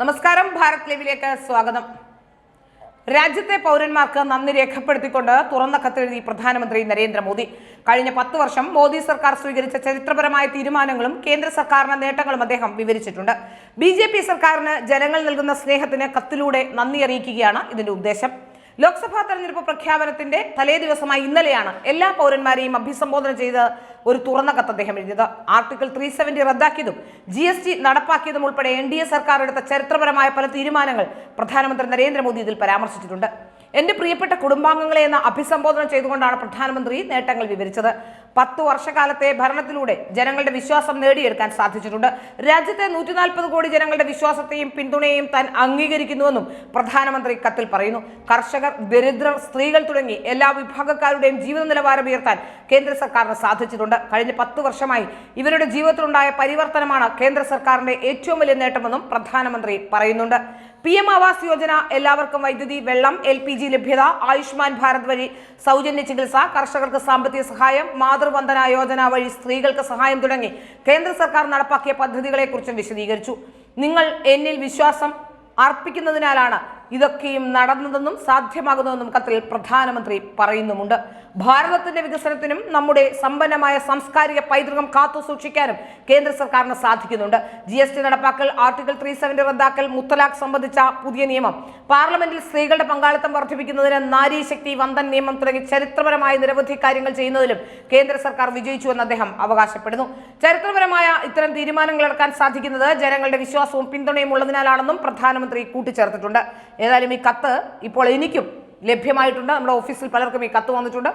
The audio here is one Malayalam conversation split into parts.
നമസ്കാരം ഭാരത് ലൈവിലേക്ക് സ്വാഗതം. രാജ്യത്തെ പൗരന്മാർക്ക് നന്ദി രേഖപ്പെടുത്തിക്കൊണ്ട് തുറന്ന കത്തെഴുതി പ്രധാനമന്ത്രി നരേന്ദ്രമോദി. കഴിഞ്ഞ പത്ത് വർഷം മോദി സർക്കാർ സ്വീകരിച്ച ചരിത്രപരമായ തീരുമാനങ്ങളും കേന്ദ്ര സർക്കാരിന്റെ നേട്ടങ്ങളും അദ്ദേഹം വിവരിച്ചിട്ടുണ്ട്. ബി സർക്കാരിന് ജനങ്ങൾ നൽകുന്ന സ്നേഹത്തിന് കത്തിലൂടെ നന്ദി അറിയിക്കുകയാണ് ഇതിന്റെ ഉദ്ദേശം. ലോക്സഭാ തെരഞ്ഞെടുപ്പ് പ്രഖ്യാപനത്തിന്റെ തലേ ദിവസമായി ഇന്നലെയാണ് എല്ലാ പൗരന്മാരെയും അഭിസംബോധന ചെയ്ത് ഒരു തുറന്ന കത്ത് അദ്ദേഹം എഴുതിയത്. ആർട്ടിക്കിൾ ത്രീ സെവന്റി റദ്ദാക്കിയതും ജി എസ് ടി നടപ്പാക്കിയതും ഉൾപ്പെടെ എൻ ഡി എ സർക്കാർ എടുത്ത ചരിത്രപരമായ പല തീരുമാനങ്ങൾ പ്രധാനമന്ത്രി നരേന്ദ്രമോദി ഇതിൽ പരാമർശിച്ചിട്ടുണ്ട്. എന്റെ പ്രിയപ്പെട്ട കുടുംബാംഗങ്ങളെ എന്ന അഭിസംബോധന ചെയ്തുകൊണ്ടാണ് പ്രധാനമന്ത്രി നേട്ടങ്ങൾ വിവരിച്ചത്. പത്തു വർഷക്കാലത്തെ ഭരണത്തിലൂടെ ജനങ്ങളുടെ വിശ്വാസം നേടിയെടുക്കാൻ സാധിച്ചിട്ടുണ്ട്. രാജ്യത്തെ നൂറ്റി നാൽപ്പത് കോടി ജനങ്ങളുടെ വിശ്വാസത്തെയും പിന്തുണയെയും താൻ അംഗീകരിക്കുന്നുവെന്നും പ്രധാനമന്ത്രി കത്തിൽ പറയുന്നു. കർഷകർ ദരിദ്രർ സ്ത്രീകൾ തുടങ്ങി എല്ലാ വിഭാഗക്കാരുടെയും ജീവിത നിലവാരം ഉയർത്താൻ കേന്ദ്ര സർക്കാരിന് സാധിച്ചിട്ടുണ്ട്. കഴിഞ്ഞ പത്ത് വർഷമായി ഇവരുടെ ജീവിതത്തിലുണ്ടായ പരിവർത്തനമാണ് കേന്ദ്ര സർക്കാരിന്റെ ഏറ്റവും വലിയ നേട്ടമെന്നും പ്രധാനമന്ത്രി പറയുന്നുണ്ട്. പി എം ആവാസ് യോജന എല്ലാവർക്കും വൈദ്യുതി വെള്ളം എൽ പി ജി ലഭ്യത ആയുഷ്മാൻ ഭാരത് വഴി സൗജന്യ ചികിത്സ കർഷകർക്ക് സാമ്പത്തിക സഹായം മാതൃവന്ദന യോജന വഴി സ്ത്രീകൾക്ക് സഹായം തുടങ്ങി കേന്ദ്ര സർക്കാർ നടപ്പാക്കിയ പദ്ധതികളെക്കുറിച്ചും വിശദീകരിച്ചു. നിങ്ങൾ എന്നിൽ വിശ്വാസം അർപ്പിക്കുന്നതിനാലാണ് ഇതൊക്കെയും നടന്നതെന്നും സാധ്യമാകുന്നതെന്നും കത്തിൽ പ്രധാനമന്ത്രി പറയുന്നുമുണ്ട്. ഭാരതത്തിന്റെ വികസനത്തിനും നമ്മുടെ സമ്പന്നമായ സാംസ്കാരിക പൈതൃകം കാത്തു സൂക്ഷിക്കാനും കേന്ദ്ര സർക്കാരിന് സാധിക്കുന്നുണ്ട്. ജി എസ് ടി നടപ്പാക്കൽ ആർട്ടിക്കിൾ ത്രീ സെവന്റി റദ്ദാക്കൽ മുത്തലാഖ് സംബന്ധിച്ച പുതിയ നിയമം. പാർലമെന്റിൽ സ്ത്രീകളുടെ പങ്കാളിത്തം വർദ്ധിപ്പിക്കുന്നതിന് നാരി ശക്തി വന്ദൻ നിയമം തുടങ്ങി ചരിത്രപരമായ നിരവധി കാര്യങ്ങൾ ചെയ്യുന്നതിലും കേന്ദ്ര സർക്കാർ വിജയിച്ചുവെന്ന് അദ്ദേഹം അവകാശപ്പെടുന്നു. ചരിത്രപരമായ ഇത്തരം തീരുമാനങ്ങൾ എടുക്കാൻ സാധിക്കുന്നത് ജനങ്ങളുടെ വിശ്വാസവും പിന്തുണയും ഉള്ളതിനാലാണെന്നും പ്രധാനമന്ത്രി കൂട്ടിച്ചേർത്തിട്ടുണ്ട്. ഏതായാലും ഈ കത്ത് ഇപ്പോൾ എനിക്കും ലഭ്യമായിട്ടുണ്ട്. നമ്മുടെ ഓഫീസിൽ പലർക്കും ഈ കത്ത് വന്നിട്ടുണ്ട്.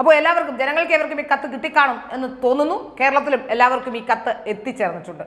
അപ്പോൾ എല്ലാവർക്കും ജനങ്ങൾക്ക് ഏവർക്കും ഈ കത്ത് കിട്ടിക്കാണും എന്ന് തോന്നുന്നു. കേരളത്തിലും എല്ലാവർക്കും ഈ കത്ത് എത്തിച്ചേർന്നിട്ടുണ്ട്.